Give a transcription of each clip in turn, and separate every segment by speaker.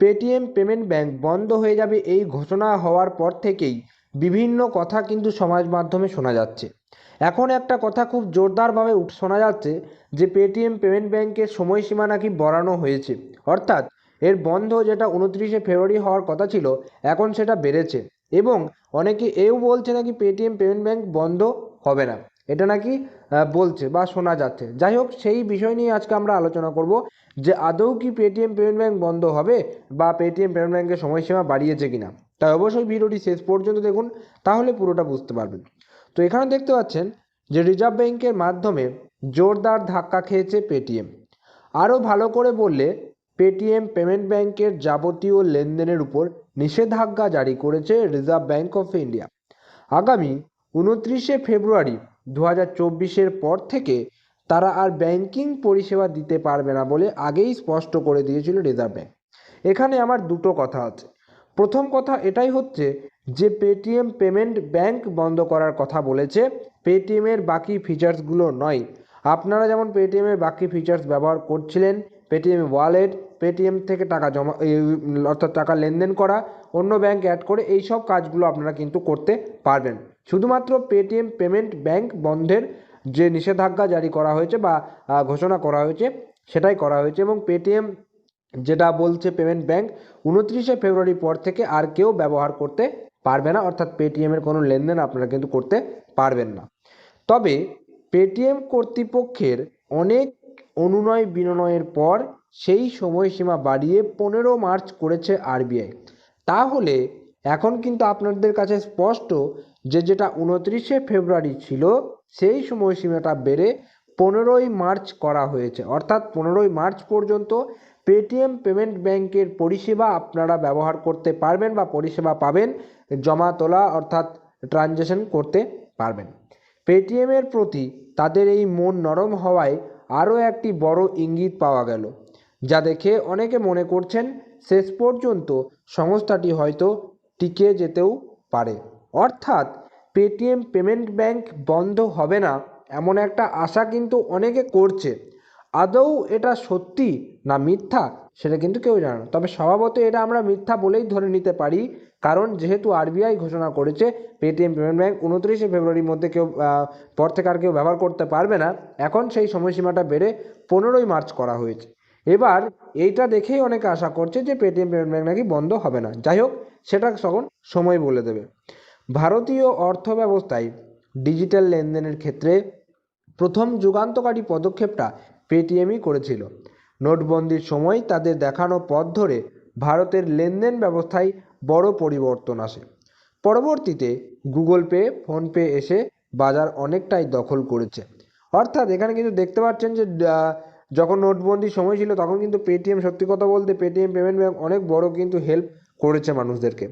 Speaker 1: Paytm payment bank বন্ধ হয়ে যাবে এই ঘোষণা হওয়ার পর থেকেই বিভিন্ন কথা কিন্তু সমাজ মাধ্যমে শোনা যাচ্ছে। এখন একটা কথা খুব জোরদারভাবে শোনা যাচ্ছে যে পেটিএম পেমেন্ট ব্যাঙ্কের সময়সীমা নাকি বাড়ানো হয়েছে। অর্থাৎ এর বন্ধ যেটা উনত্রিশে ফেব্রুয়ারি হওয়ার কথা ছিল, এখন সেটা বেড়েছে। এবং অনেকে এও বলছে নাকি পেটিএম পেমেন্ট ব্যাঙ্ক বন্ধ হবে না। এটা নাকি বলছে বা শোনা যাচ্ছে। যাই হোক, সেই বিষয় নিয়ে আজকে আমরা আলোচনা করব যে আদৌ কি পেটিএম পেমেন্ট ব্যাঙ্ক বন্ধ হবে বা পেটিএম পেমেন্ট ব্যাঙ্কের সময়সীমা বাড়িয়েছে কিনা। তাই অবশ্যই ভিডিওটি শেষ পর্যন্ত দেখুন, তাহলে পুরোটা বুঝতে পারবেন। তো এখানে দেখতে পাচ্ছেন যে রিজার্ভ ব্যাঙ্কের মাধ্যমে জোরদার ধাক্কা খেয়েছে পেটিএম আরও ভালো করে বললে পেটিএম পেমেন্ট ব্যাংকের যাবতীয় লেনদেনের উপর নিষেধাজ্ঞা জারি করেছে রিজার্ভ ব্যাঙ্ক অফ ইন্ডিয়া আগামী উনত্রিশে ফেব্রুয়ারি দু হাজার চব্বিশের পর থেকে তারা আর ব্যাংকিং পরিষেবা দিতে পারবে না বলে আগেই স্পষ্ট করে দিয়েছিল রিজার্ভ ব্যাঙ্ক এখানে আমার দুটো কথা আছে। প্রথম কথা এটাই হচ্ছে যে পেটিএম পেমেন্ট ব্যাংক বন্ধ করার কথা বলেছে। পেটিএমের বাকি ফিচার্সগুলো নয়। আপনারা যেমন পেটিএমের বাকি ফিচার্স ব্যবহার করছিলেন, পেটিএম ওয়ালেট, পেটিএম থেকে টাকা জমা অর্থাৎ টাকা লেনদেন করা, অন্য ব্যাংক অ্যাড করে এই সব কাজগুলো আপনারা কিন্তু করতে পারবেন। শুধুমাত্র পেটিএম পেমেন্ট ব্যাংক বন্ধের যে নিষেধাজ্ঞা জারি করা হয়েছে বা ঘোষণা করা হয়েছে, সেটাই করা হয়েছে এবং পেটিএম যেটা বলছে পেমেন্ট ব্যাংক উনত্রিশে ফেব্রুয়ারি পর থেকে আর কেউ ব্যবহার করতে পারবে না, অর্থাৎ পেটিএমের কোনো লেনদেন আপনারা কিন্তু করতে পারবেন না। তবে পেটিএম কর্তৃপক্ষের অনেক অনুনয় বিনয়ের পর সেই সময়সীমা বাড়িয়ে পনেরো মার্চ করেছে আরবিআই তাহলে এখন কিন্তু আপনাদের কাছে স্পষ্ট যে যেটা উনত্রিশে ফেব্রুয়ারি ছিল, সেই সময়সীমাটা বেড়ে পনেরোই মার্চ করা হয়েছে। অর্থাৎ পনেরোই মার্চ পর্যন্ত পেটিএম পেমেন্ট ব্যাংকের পরিষেবা আপনারা ব্যবহার করতে পারবেন বা পরিষেবা পাবেন, জমা তোলা অর্থাৎ ট্রানজ্যাকশন করতে পারবেন। পেটিএমের প্রতি তাদের এই মন নরম হওয়ায় আরও একটি বড় ইঙ্গিত পাওয়া গেল, যা দেখে অনেকে মনে করছেন শেষ পর্যন্ত সংস্থাটি হয়তো টিকে যেতেও পারে। অর্থাৎ পেটিএম পেমেন্ট ব্যাংক বন্ধ হবে না, এমন একটা আশা কিন্তু অনেকে করছে। আদৌ এটা সত্যি না মিথ্যা, সেটা কিন্তু কেউ জানে না। তবে স্বভাবত এটা আমরা মিথ্যা বলেই ধরে নিতে পারি, কারণ যেহেতু আরবিআই ঘোষণা করেছে, পেটিএম পেমেন্ট ব্যাংক উনত্রিশে ফেব্রুয়ারির মধ্যে কেউ পর থেকে আর কেউ ব্যবহার করতে পারবে না। এখন সেই সময়সীমাটা বেড়ে পনেরোই মার্চ করা হয়েছে। এবার এইটা দেখেই অনেকে আশা করছে যে পেটিএম পেমেন্ট ব্যাঙ্ক নাকি বন্ধ হবে না। যাই হোক, সেটা তখন সময় বলে দেবে। ভারতীয় অর্থ ব্যবস্থায় ডিজিটাল লেনদেনের ক্ষেত্রে প্রথম যুগান্তকারী পদক্ষেপটা পেটিএমই করেছিল। নোটবন্দির সময় তাদের দেখানো পথ ধরে ভারতের লেনদেন ব্যবস্থায় বড় পরিবর্তন আসে। পরবর্তীতে গুগল পে, ফোনপে এসে বাজার অনেকটাই দখল করেছে। অর্থাৎ এখানে কিন্তু দেখতে পাচ্ছেন যে যখন নোটবন্দির সময় ছিল তখন কিন্তু পেটিএম, সত্যি কথা বলতে পেটিএম, পেমেন্ট ব্যাঙ্ক অনেক বড় কিন্তু হেল্প করেছে মানুষদেরকে।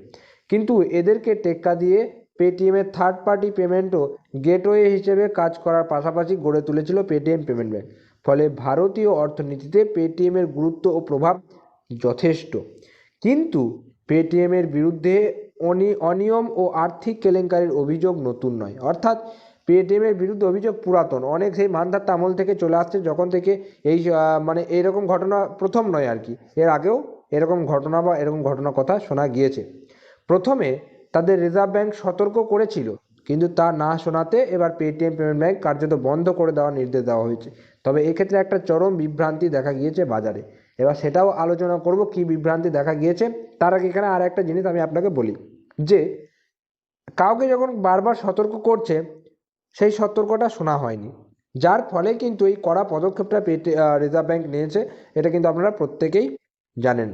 Speaker 1: কিন্তু এদেরকে টেক্কা দিয়ে পেটিএমের থার্ড পার্টি পেমেন্টও গেটওয়ে হিসেবে কাজ করার পাশাপাশি গড়ে তুলেছিল পেটিএম পেমেন্ট ব্যাংক ফলে ভারতীয় অর্থনীতিতে পেটিএমের গুরুত্ব ও প্রভাব যথেষ্ট। কিন্তু পেটিএমের বিরুদ্ধে অনি, অনিয়ম ও আর্থিক কেলেঙ্কারির অভিযোগ নতুন নয়। অর্থাৎ পেটিএমের বিরুদ্ধে অভিযোগ পুরাতন। অনেক সেই মানধাত্তা আমল থেকে চলে আসছে যখন থেকে এই মানে এইরকম ঘটনা প্রথম নয় আর কি। এর আগেও এরকম ঘটনা বা এরকম ঘটনার কথা শোনা গিয়েছে। প্রথমে তাদের রিজার্ভ ব্যাংক সতর্ক করেছিল, কিন্তু তা না শোনাতে এবার পেটিএম পেমেন্ট ব্যাংক কার্যত বন্ধ করে দেওয়ার নির্দেশ দেওয়া হয়েছে। তবে এক্ষেত্রে একটা চরম বিভ্রান্তি দেখা গিয়েছে বাজারে। এবার সেটাও আলোচনা করব কি বিভ্রান্তি দেখা গিয়েছে। তার আগে এখানে আর একটা জিনিস আমি আপনাকে বলি, যে কাউকে যখন বারবার সতর্ক করছে, সেই সতর্কটা শোনা হয়নি। যার ফলে কিন্তু এই কড়া পদক্ষেপটা পেটে রিজার্ভ ব্যাঙ্ক নিয়েছে, এটা কিন্তু আপনারা প্রত্যেকেই জানেন।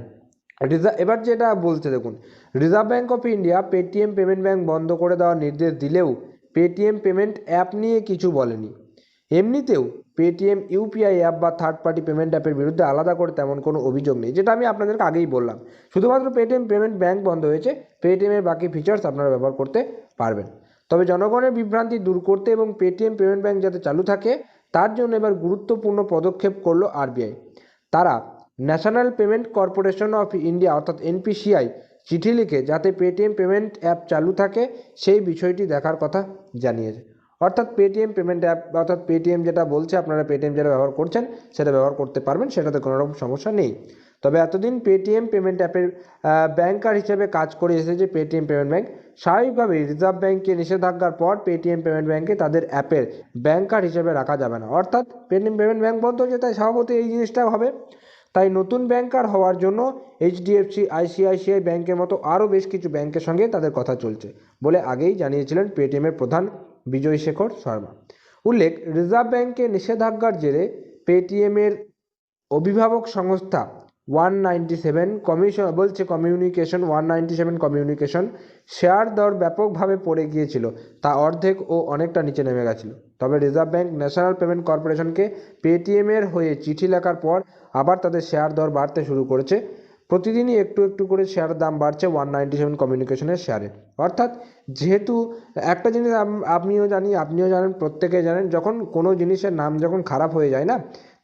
Speaker 1: রিজার্ভ, এবার যেটা বলছে দেখুন, Reserve Bank of India Paytm payment bank বন্ধ করে দেওয়ার নির্দেশ দিলেও পেটিএম পেমেন্ট অ্যাপ নিয়ে কিছু বলেনি। এমনিতেও পেটিএম, ইউপিআই অ্যাপ বা থার্ড পার্টি পেমেন্ট অ্যাপের বিরুদ্ধে আলাদা করে তেমন কোনো অভিযোগ নেই, যেটা আমি আপনাদেরকে আগেই বললাম। শুধুমাত্র পেটিএম পেমেন্ট ব্যাঙ্ক বন্ধ হয়েছে পেটিএমের বাকি ফিচার্স আপনারা ব্যবহার করতে পারবেন। তবে জনগণের বিভ্রান্তি দূর করতে এবং পেটিএম পেমেন্ট ব্যাঙ্ক যাতে চালু থাকে, তার জন্য এবার গুরুত্বপূর্ণ পদক্ষেপ করল আরবিআই। তারা National Payment Corporation of India, অর্থাৎ এনপিসিআই, চিঠি লিখে যাতে পেটিএম পেমেন্ট অ্যাপ চালু থাকে, সেই বিষয়টি দেখার কথা জানিয়েছে। অর্থাৎ পেটিএম পেমেন্ট অ্যাপ, অর্থাৎ পেটিএম যেটা বলছে, আপনারা পেটিএম যেটা ব্যবহার করছেন, সেটা ব্যবহার করতে পারবেন, সেটাতে কোনো রকম সমস্যা নেই। তবে এতদিন পেটিএম পেমেন্ট অ্যাপের ব্যাংকার হিসেবে কাজ করে এসেছে পেটিএম পেমেন্ট ব্যাংক। স্বাভাবিকভাবেই রিজার্ভ ব্যাংকে নিষেধাজ্ঞার পর পেটিএম পেমেন্ট ব্যাংকে তাদের অ্যাপের ব্যাংকার হিসেবে রাখা যাবে না। অর্থাৎ পেটিএম পেমেন্ট ব্যাংক বন্ধ হচ্ছে তাই স্বভাবতই এই জিনিসটা হবে। তাই নতুন ব্যাংকার হওয়ার জন্য এইচডিএফসি, আইসিআইসিআই ব্যাংকের মতো আরও বেশ কিছু ব্যাংকের সঙ্গে তাদের কথা চলছে বলে আগেই জানিয়েছিলেন পেটিএমের প্রধান বিজয় শেখর শর্মা। উল্লেখ, রিজার্ভ ব্যাংকের নিষেধাজ্ঞার জেরে পেটিএমের অভিভাবক সংস্থা ওয়ান নাইনটি সেভেন কমিশন বলছে communication one ninety seven communication share দর ব্যাপকভাবে পড়ে গিয়েছিল। তা অর্ধেক ও অনেকটা নিচে নেমে গেছিল। তবে রিজার্ভ ব্যাঙ্ক ন্যাশনাল পেমেন্ট কর্পোরেশনকে পেটিএমের হয়ে চিঠি লেখার পর আবার তাদের শেয়ার দর বাড়তে শুরু করেছে। প্রতিদিনই একটু একটু করে শেয়ার দাম বাড়ছে ওয়ান নাইনটি সেভেন কমিউনিকেশনের শেয়ারে অর্থাৎ যেহেতু একটা জিনিস আপনিও জানি, আপনিও জানেন, প্রত্যেকে জানেন, যখন কোনো জিনিসের নাম যখন খারাপ হয়ে যায় না,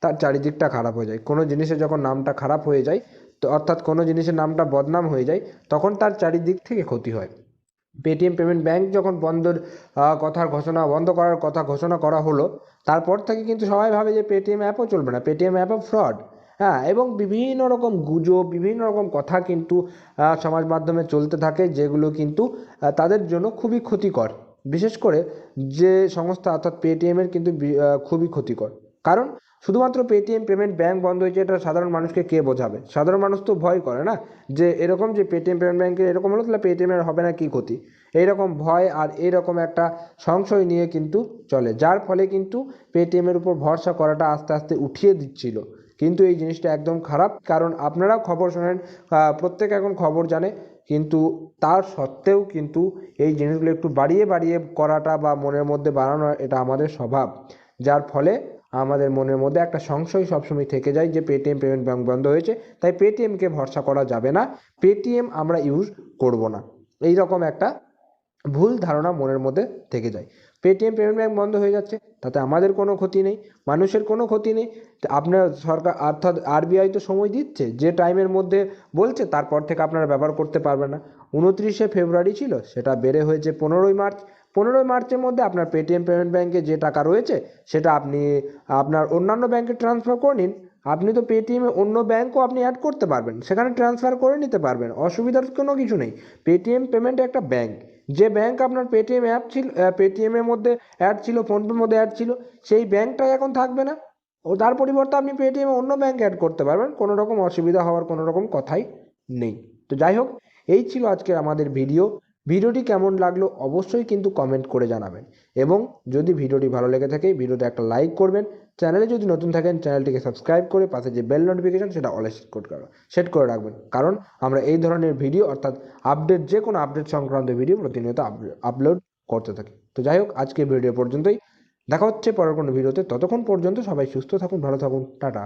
Speaker 1: তার চারিদিকটা খারাপ হয়ে যায়। কোনো জিনিসের যখন নামটা খারাপ হয়ে যায়, তো অর্থাৎ কোনো জিনিসের নামটা বদনাম হয়ে যায়, তখন তার চারিদিক থেকে ক্ষতি হয়। পেটিএম পেমেন্ট ব্যাংক যখন বন্ধর কথার ঘোষণা, বন্ধ করার কথা ঘোষণা করা হলো, তারপর থেকে কিন্তু সবাই ভাবে যে পেটিএম অ্যাপও চলবে না। পেটিএম অ্যাপও ফ্রড হ্যাঁ এবং বিভিন্ন রকম গুজব, বিভিন্ন রকম কথা কিন্তু সমাজ মাধ্যমে চলতে থাকে, যেগুলো কিন্তু তাদের জন্য খুবই ক্ষতিকর। বিশেষ করে যে সংস্থা অর্থাৎ পেটিএমের কিন্তু খুবই ক্ষতিকর। কারণ শুধুমাত্র পেটিএম পেমেন্ট ব্যাংক বন্ধ হয়েছে, এটা সাধারণ মানুষকে কে বোঝাবে? সাধারণ মানুষ তো ভয় করে না যে এরকম যে পেটিএম পেমেন্ট ব্যাংকের এরকম হলো, তাহলে পেটিএমের হবে না কী ক্ষতি? এইরকম ভয় আর এইরকম একটা সংশয় নিয়ে কিন্তু চলে, যার ফলে কিন্তু পেটিএমের উপর ভরসা করাটা আস্তে আস্তে উঠিয়ে দিচ্ছিল। কিন্তু এই জিনিসটা একদম খারাপ। কারণ আপনারাও খবর শোনেন প্রত্যেকে এখন খবর জানে। কিন্তু তার সত্ত্বেও কিন্তু এই জিনিসগুলো একটু বাড়িয়ে বাড়িয়ে করাটা বা মনের মধ্যে বাড়ানো এটা আমাদের স্বভাব। যার ফলে আমাদের মনের মধ্যে একটা সংশয় সবসময় থেকে যায় যে পেটিএম পেমেন্ট ব্যাংক বন্ধ হয়েছে, তাই পেটিএমকে ভরসা করা যাবে না। পেটিএম আমরা ইউজ করব না। এই রকম একটা ভুল ধারণা মনের মধ্যে থেকে যায়। পেটিএম পেমেন্ট ব্যাঙ্ক বন্ধ হয়ে যাচ্ছে, তাতে আমাদের কোনো ক্ষতি নেই, মানুষের কোনো ক্ষতি নেই। আপনার সরকার, অর্থাৎ আরবিআই তো সময় দিচ্ছে, যে টাইমের মধ্যে বলছে, তারপর থেকে আপনারা ব্যবহার করতে পারবেন না। উনত্রিশে ফেব্রুয়ারি ছিল, সেটা বেড়ে হয়েছে পনেরোই মার্চ। পনেরোই মার্চের মধ্যে আপনার পেটিএম পেমেন্ট ব্যাঙ্কে যে টাকা রয়েছে, সেটা আপনি, আপনার অন্যান্য ব্যাঙ্কে ট্রান্সফার করে নিন। আপনি তো পেটিএমে অন্য ব্যাঙ্কও আপনি অ্যাড করতে পারবেন, সেখানে ট্রান্সফার করে নিতে পারবেন, অসুবিধার কোনো কিছু নেই। পেটিএম পেমেন্ট একটা ব্যাংক যে ব্যাংক আপনার পেটিএম অ্যাপ ছিল পেটিএমের মধ্যে অ্যাড ছিল ফোনপের মধ্যে অ্যাড ছিল, সেই ব্যাংকটাই এখন থাকবে না। ও তার পরিবর্তে আপনি পেটিএমে অন্য ব্যাংক অ্যাড করতে পারবেন, কোনো রকম অসুবিধা হওয়ার কোনো রকম কথাই নেই। তো যাই হোক, এই ছিল আজকের আমাদের ভিডিও ভিডিওটি কেমন লাগল অবশ্যই কিন্তু কমেন্ট করে জানাবেন। এবং যদি ভিডিওটি ভালো লেগে থাকে, ভিডিওতে একটা লাইক করবেন চ্যানেলে যদি নতুন থাকেন, চ্যানেলটিকে সাবস্ক্রাইব করে পাশে যে বেল নোটিফিকেশান সেটা অলে সেট করে সেট করে রাখবেন। কারণ আমরা এই ধরনের ভিডিও অর্থাৎ আপডেট যে কোনো আপডেট সংক্রান্ত ভিডিও প্রতিনিয়ত আপলোড করতে থাকি। তো যাই হোক আজকে ভিডিও পর্যন্তই। দেখা হচ্ছে পরের কোনো ভিডিওতে ততক্ষণ পর্যন্ত সবাই সুস্থ থাকুন, ভালো থাকুন, টাটা।